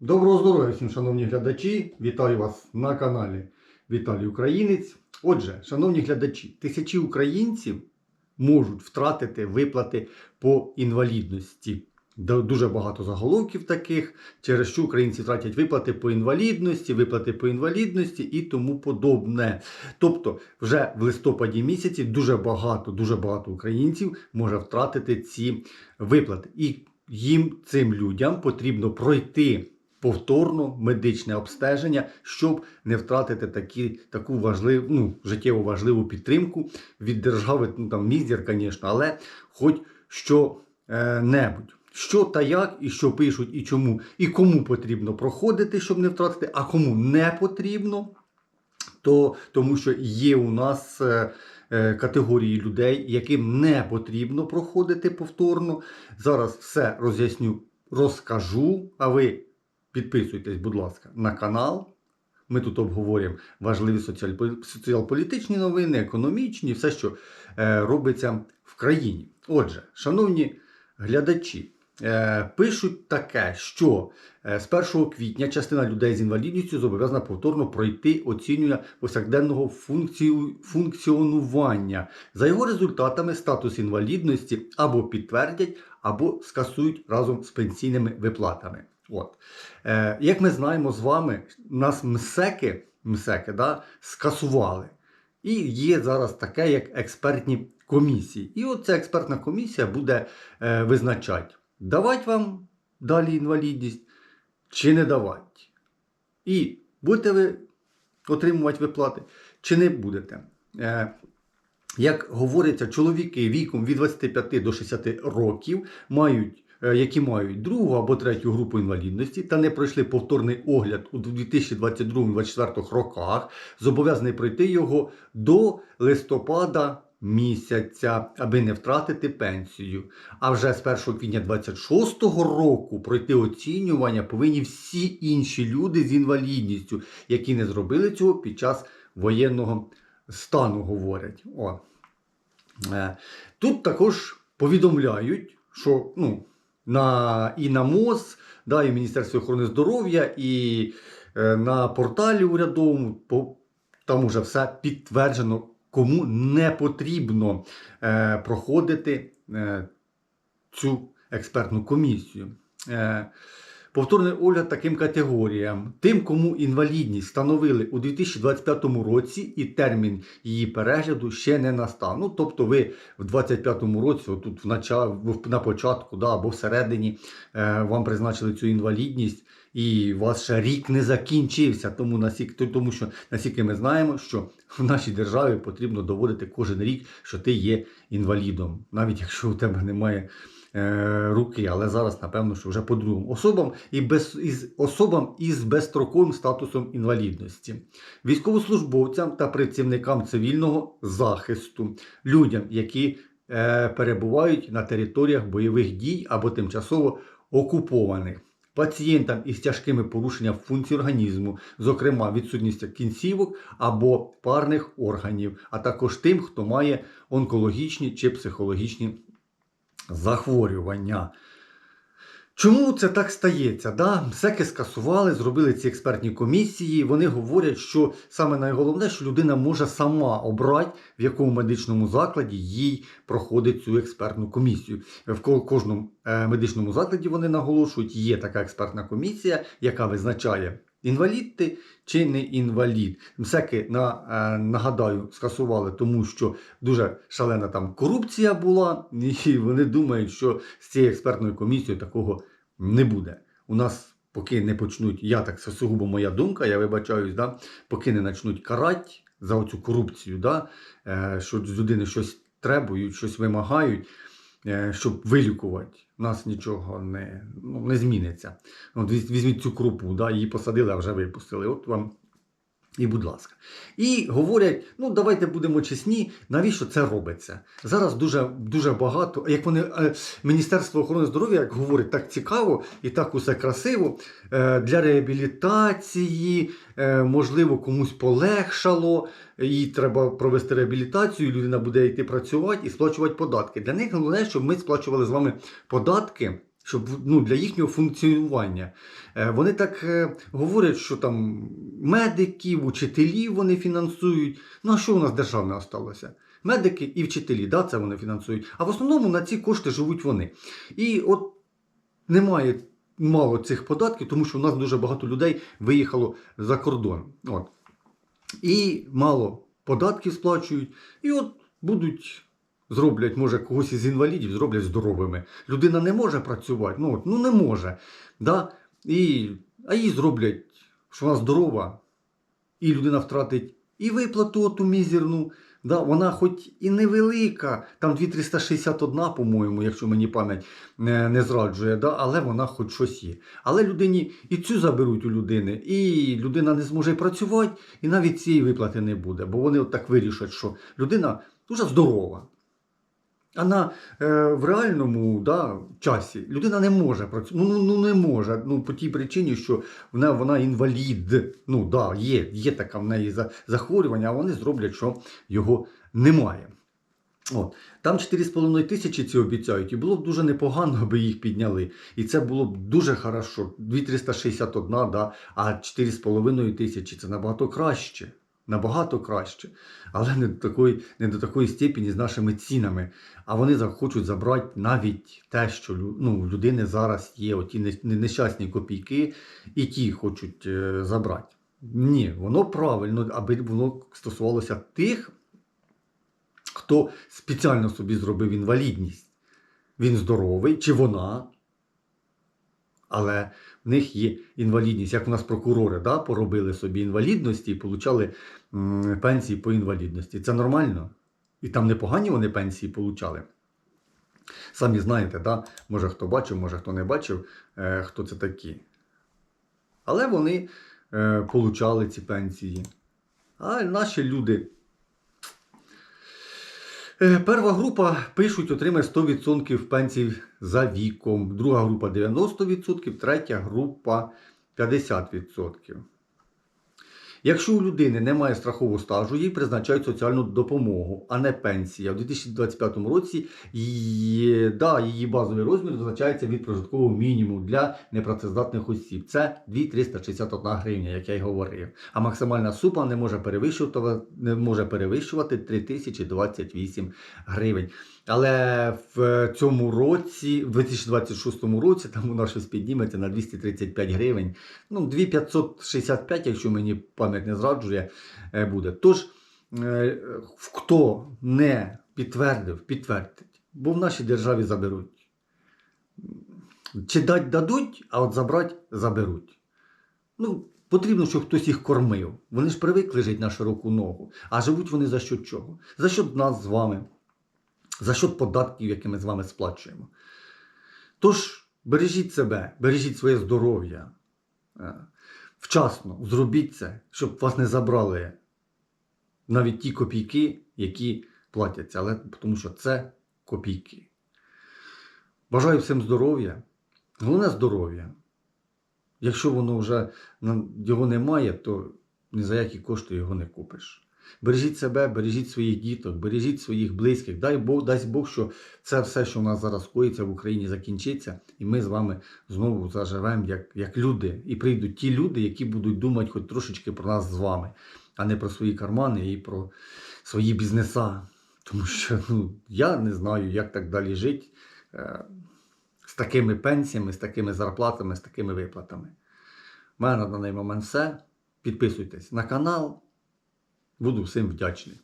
Доброго здоров'я всім, шановні глядачі! Вітаю вас на каналі Віталій Українець. Отже, шановні глядачі, тисячі українців можуть втратити виплати по інвалідності. Дуже багато заголовків таких, через що українці втратять виплати по інвалідності, виплати по інвалідності і тому подобне. Тобто, вже в листопаді місяці дуже багато, дуже багато українців може втратити ці виплати. І їм, цим людям, потрібно пройти повторно медичне обстеження, щоб не втратити такі, таку важливу, ну, життєво важливу підтримку від держави, ну там мізер, звісно, але хоч що-небудь. Що та як, і що пишуть, і чому, і кому потрібно проходити, щоб не втратити, а кому не потрібно, то тому що є у нас е, е, категорії людей, яким не потрібно проходити повторно. Зараз все роз'ясню, розкажу. А ви підписуйтесь, будь ласка, на канал. Ми тут обговорюємо важливі соціал-політичні новини, економічні, все, що е, робиться в країні. Отже, шановні глядачі, е, пишуть таке, що е, з 1 квітня частина людей з інвалідністю зобов'язана повторно пройти оцінювання повсякденного функціонування. За його результатами статус інвалідності або підтвердять, або скасують разом з пенсійними виплатами. От. Е, як ми знаємо з вами, нас МСЕКи, МСЕКи да, скасували. І є зараз таке, як експертні комісії. І от ця експертна комісія буде е, визначати, давати вам далі інвалідність чи не давати. І будете ви отримувати виплати, чи не будете. Е, як говориться, чоловіки віком від 25 до 60 років мають. Е, Які мають другу або третю групу інвалідності та не пройшли повторний огляд у 2022-2024 роках, зобов'язаний пройти його до листопада місяця, аби не втратити пенсію. А вже з 1 квітня 2026 року пройти оцінювання повинні всі інші люди з інвалідністю, які не зробили цього під час воєнного стану, говорять. О. Е, Тут також повідомляють, що ну, на, і на МОЗ, да, і Міністерство охорони здоров'я, і е, на порталі урядовому, по, там уже все підтверджено, кому не потрібно е, проходити е, цю експертну комісію. Е, Повторний огляд таким категоріям. Тим, кому інвалідність встановили у 2025 році і термін її перегляду ще не настав. Ну, тобто ви в 2025 році, отут в нача- в- на початку да, або всередині е, вам призначили цю інвалідність, і у вас ще рік не закінчився. Тому, насік, тому що наскільки ми знаємо, що в нашій державі потрібно доводити кожен рік, що ти є інвалідом, навіть якщо у тебе немає руки, але зараз, напевно, що вже по-другому. Особам і без, із, особам із безстроковим статусом інвалідності, військовослужбовцям та працівникам цивільного захисту, людям, які е, перебувають на територіях бойових дій або тимчасово окупованих. Пацієнтам із тяжкими порушеннями функцій організму, зокрема відсутність кінцівок або парних органів, а також тим, хто має онкологічні чи психологічні захворювання. Чому це так стається? Да? МСЕКи скасували, зробили ці експертні комісії. Вони говорять, що саме найголовне, що людина може сама обрати, в якому медичному закладі їй проходить цю експертну комісію. В кожному е, медичному закладі вони наголошують, є така експертна комісія, яка визначає, інвалід ти чи не інвалід. МСЕКи, на, е, нагадаю, скасували, тому що дуже шалена там корупція була, і вони думають, що з цією експертною комісією такого не буде. У нас поки не почнуть, я так це сугубо моя думка, я вибачаюсь, да, поки не почнуть карати за оцю корупцію, да, е, що з людини щось требують, щось вимагають, щоб вилікувати. У нас нічого не, ну, не зміниться. От візьміть цю крупу, да, її посадили, а вже випустили. От вам і будь ласка. І говорять: ну давайте будемо чесні, навіщо це робиться? Зараз дуже дуже багато, як вони е, Міністерство охорони здоров'я як говорить, так цікаво і так усе красиво. Е, для реабілітації, е, можливо, комусь полегшало, їй треба провести реабілітацію, людина буде йти працювати і сплачувати податки. Для них головне, щоб ми сплачували з вами податки щоб ну, для їхнього функціонування. Е, Вони так е, говорять, що там медиків, учителів вони фінансують. Ну а що у нас державне осталося? Медики і вчителі, да, це вони фінансують. А в основному на ці кошти живуть вони. І от немає мало цих податків, тому що у нас дуже багато людей виїхало за кордон. От. І мало податків сплачують. І от будуть. Зроблять, може, когось із інвалідів зроблять здоровими. Людина не може працювати, ну, ну не може. Да? І, а їй зроблять, що вона здорова, і людина втратить і виплату оту мізерну. Да? Вона хоч і невелика, там 2361, по-моєму, якщо мені пам'ять не, не зраджує, да? але вона хоч щось є. Але людині і цю заберуть у людини, і людина не зможе працювати, і навіть цієї виплати не буде. Бо вони от так вирішать, що людина дуже здорова. А е, в реальному да, часі людина не може працювати. Ну, ну, ну не може. Ну, по тій причині, що вона, вона інвалід. Ну, да, є, є така в неї за- захворювання, а вони зроблять, що його немає. От. Там 4,5 тисячі ці обіцяють, і було б дуже непогано, аби їх підняли. І це було б дуже хорошо. 2361, да, а 4,5 тисячі це набагато краще. Набагато краще. Але не до такої, не до такої степені з нашими цінами. А вони захочуть забрати навіть те, що ну, у людини зараз є, оті не- не- нещасні копійки, і ті хочуть е, забрати. Ні, воно правильно, аби воно стосувалося тих, хто спеціально собі зробив інвалідність. Він здоровий чи вона, але в них є інвалідність. Як у нас прокурори да, поробили собі інвалідності і отримали пенсії по інвалідності. Це нормально? І там непогані вони пенсії отримали. Самі знаєте, да? може хто бачив, може хто не бачив, е, хто це такі. Але вони е, получали ці пенсії. А наші люди. Е, Перша група пишуть, отримає 100% пенсій за віком, друга група 90%, третя група 50%. Якщо у людини немає страхового стажу, їй призначають соціальну допомогу, а не пенсія. У 2025 році її, да, її базовий розмір визначається від прожиткового мінімуму для непрацездатних осіб. Це 2361 гривня, як я й говорив. А максимальна сума не може перевищувати, не може перевищувати 3028 гривень. Але в цьому році, в 2026 році, там вона щось підніметься на 235 гривень. Ну, 2565, якщо мені пам'ять не зраджує, е, буде. Тож, е, хто не підтвердив, підтвердить, бо в нашій державі заберуть. Чи дать дадуть, а от забрати заберуть. Ну, потрібно, щоб хтось їх кормив. Вони ж привикли жити на широку ногу. А живуть вони за що чого? За що нас з вами? За що податків, які ми з вами сплачуємо. Тож, бережіть себе, бережіть своє здоров'я. Е, Вчасно зробіть це, щоб вас не забрали навіть ті копійки, які платяться, але тому що це копійки. Бажаю всім здоров'я. Головне здоров'я. Якщо воно вже на- його немає, то ні за які кошти його не купиш. Бережіть себе, бережіть своїх діток, бережіть своїх близьких. Дай Бог, дасть Бог, що це все, що в нас зараз коїться в Україні, закінчиться, і ми з вами знову заживемо як, як люди. І прийдуть ті люди, які будуть думати хоч трошечки про нас з вами, а не про свої кармани і про свої бізнеса. Тому що ну, я не знаю, як так далі жити е, з такими пенсіями, з такими зарплатами, з такими виплатами. У мене на даний момент все. Підписуйтесь на канал. Буду всім вдячний.